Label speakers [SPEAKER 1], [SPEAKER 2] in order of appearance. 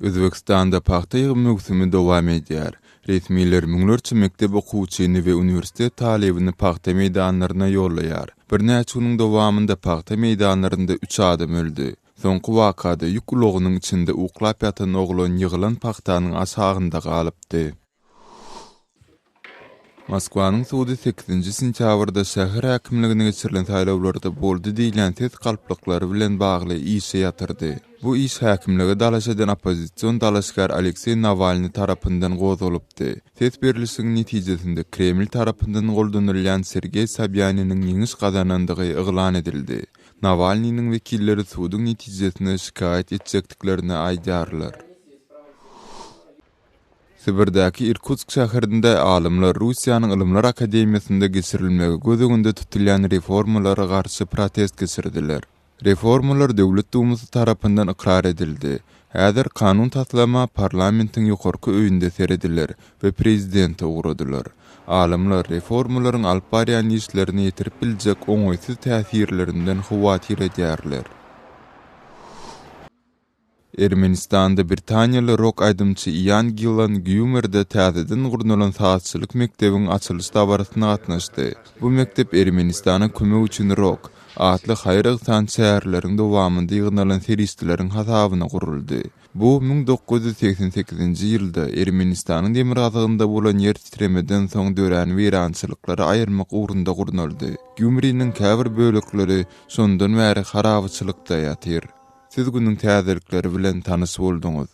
[SPEAKER 1] Özbekistanda paxta ýygy mögsümi dowam edýär. Resmiler müňlerçe mektep okuwçyny we uniwersitet talebini paxta meýdanlaryna ýollaýar. Bir näçe günüň dowamında paxta meýdanlarynda 3 adam öldü. Soňky wakada ýük ulogynyň içinde uklap ýatan oglan ýygylan paxtanyň asagynda galypdy. Moskwanyň suwdy 8-nji sentýabrda şäher häkimligine geçirilen taýlawlarda boldy diýilen ses galplyklary bilen bagly iş ýatyrdy. Bu iş häkimligi dalaş eden opozisiýon dalaşgar Aleksey Navalny tarapyndan gozulupdy. Ses berilişiň netijesinde Kreml tarapyndan goldanylýan Sergey Sobyaniniň ýeňiş gazanandygy yglan edildi. Navalnyň wekilleri suwdyň netijesini şikayet etjekdiklerini aýdarlar. Sibirdäki Irkutsk şäherinde alimler Russiýanyň Ilimler Akademiýasynda geçirilmegi gözügünde tutulan reformalara garşy protest geçirdiler. Reformalar döwlet dumysy tarapyndan ikrar edildi. Häzir kanun tatlama parlamentiň ýokarky öýünde serediler we prezidenti ugradylar. Alimler reformalaryň alp barýan işlerini ýetirip biljek oňaýsyz täsirlerinden huwatir edýärler. Ermenistanda Britaniýaly rok aýdymçy Ian Gillan Gümer'de täzeden gurnulan saatçylyk mekdebiň açylyş dabarasyna gatnaşdy. Bu mektep Ermenistana kömek üçin rock atly haýrak sançärleriň dowamında ýygnalan seristlerin hasabyna guruldy. Bu 1988-nji ýylda Ermenistanyň demiragynda bolan ýer titremeden soň dörän werançylyklary aýyrmak ugrunda gurnaldy. Gümriniň käbir bölükleri sondan bäri harabyçylykda ýatyr. siz günün täzelikleri bilen tanış bolduňuz.